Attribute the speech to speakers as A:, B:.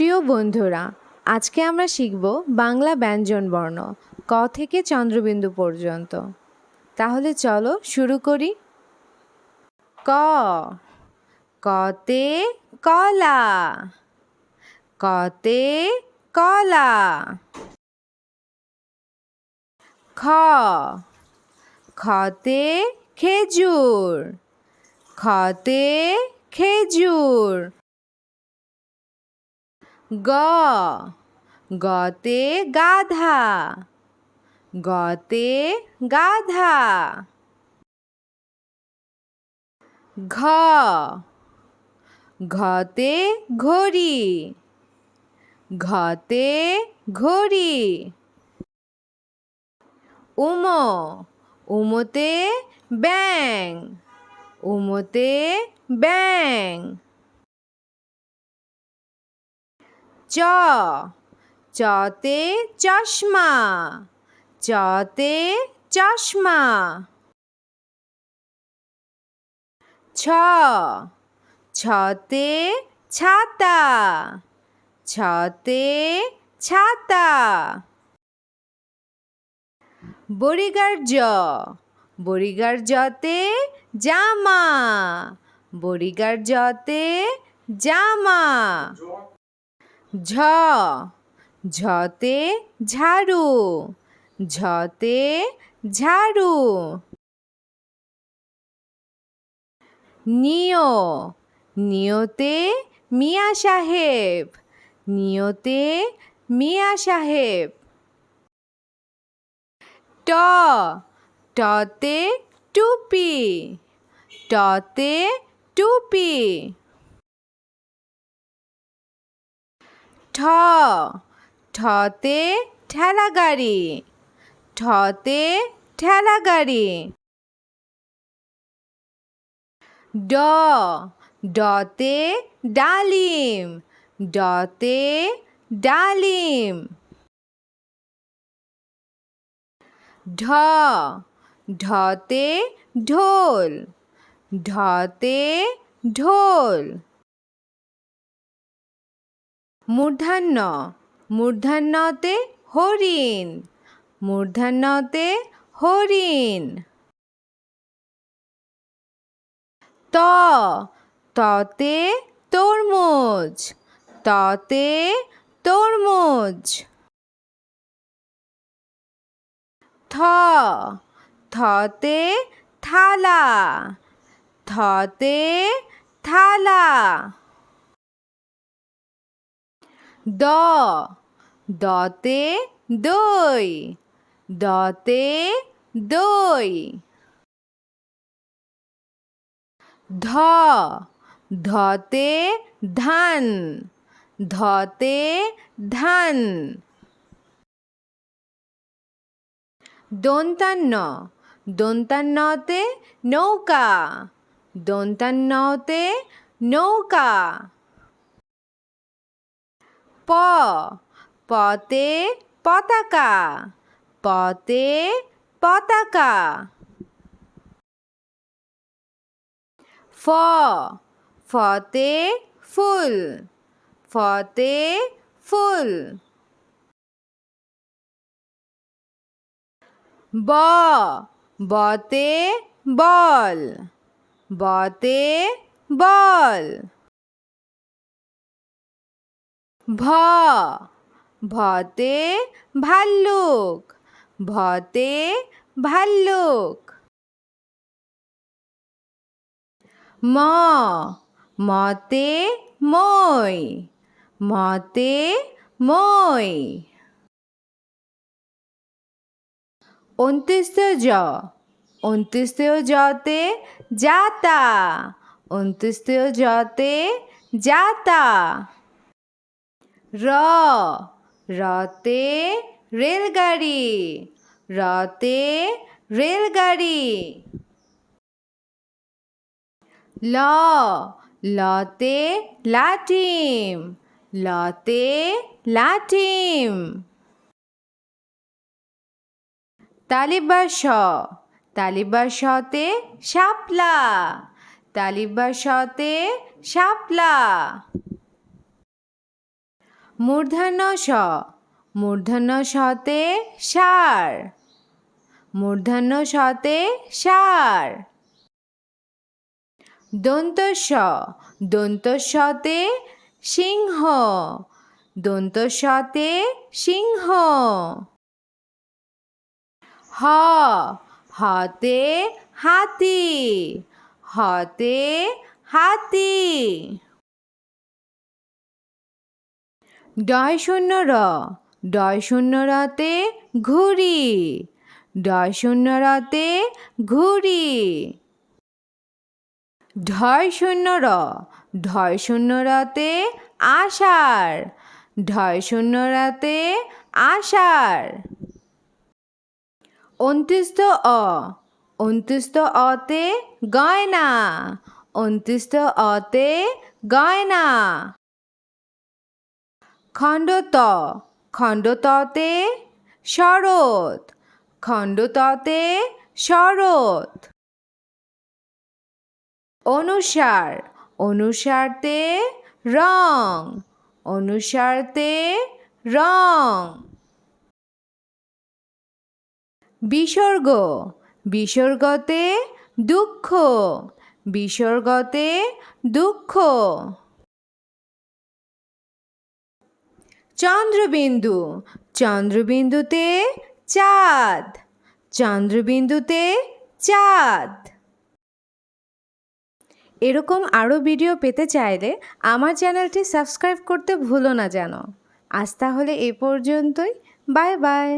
A: প্রিয় বন্ধুরা, আজকে আমরা শিখব বাংলা ব্যঞ্জন বর্ণ, ক থেকে চন্দ্রবিন্দু পর্যন্ত। তাহলে চলো শুরু করি। ক, কতে কলা কতে কলা, খ, খতে খেজুর খতে খেজুর গ। গতে গাধা। গতে গাধা। ঘ। ঘতে ঘড়ি। ঘতে ঘড়ি। উম। উমতে ব্যাং উমতে ব্যাং চ। চতে চশমা। চতে চশমা। ছ। ছতে ছাতা। ছতে ছাতা। বড়িগার জ। বড়িগার জতে জামা। বড়িগার জতে জামা। ঝ, ঝতে ঝাড়ু ঝতে ঝাড়ু। নিয়, নিয়তে মিয়া সাহেব, নিয়তে মিয়া সাহেব। ট, টতে টুপি টতে টুপি। ঠ। ঠতে ঠেলা গাড়ি ঠতে ঠেলা গাড়ি ড। ডতে ডালিম। ডতে ডালিম। ঢ। ঢতে ঢোল। ঢতে ঢোল। মূর্ধান্য মূর্ধান্যতে হরিণ। মূর্ধান্যতে হরিণ। ত। ততে তরমুজ। ততে তরমুজ। থ। থতে থালা। থতে থালা। দ। দতে দই। দতে দই। ধ। ধতে ধান। ধতে ধান। দন্তান্ন। দন্তান্নতে নৌকা। দন্তান্নতে নৌকা। প পতে পতাকা পতে পতাকা। ফ, ফতে ফুল ফতে ফুল। ব, বতে বল বতে বল। ভ, ভতে ভাল্লুক ভতে ভাল্লুক। ম, মতে মই মতে মই। অন্ত্যেষ্টেয় জ, অন্ত্যেষ্টেয় জতে যাতা, অন্ত্যেষ্টেয় জতে যাতা। র, রতে রেলগাড়ি রতে রেলগাড়ি। ল, লতে লাটিম লতে লাটিম তালিবা স তালিবা সতে শাপলা তালিবা সতে শাপলা। মূর্ধন্য স। মূর্ধন্য সতে সার। মূর্ধন্য সতে সার। দন্ত স। দন্ত সতে সিংহ। দন্ত সতে সিংহ। হ। হতে হাতি। হতে হাতি। ডয় শূন্য র ডয় শূন্য রতে ঘুড়ি ডয় শূন্য রতে ঘুড়ি। ঢয় শূন্য র ঢয় শূন্য রতে আষাঢ় ঢয় শূন্য রাতে আষাঢ়। অন্ত্যস্ত অ অন্ত্যস্ত অতে গয়না অন্ত্যস্ত অতে গয়না। খণ্ডত, খণ্ডততে শরৎ খণ্ডততে শরৎ। অনুসার, অনুসারতে রং অনুসারতে রং। বিসর্গ, বিসর্গতে দুঃখ বিসর্গতে দুঃখ। চন্দ্রবিন্দু। চন্দ্রবিন্দুতে চাঁদ। চন্দ্রবিন্দুতে চাঁদ। এরকম আরও ভিডিও পেতে চাইলে আমার চ্যানেলটি সাবস্ক্রাইব করতে ভুলো না যেন। আজ তাহলে এ পর্যন্তই। Bye bye.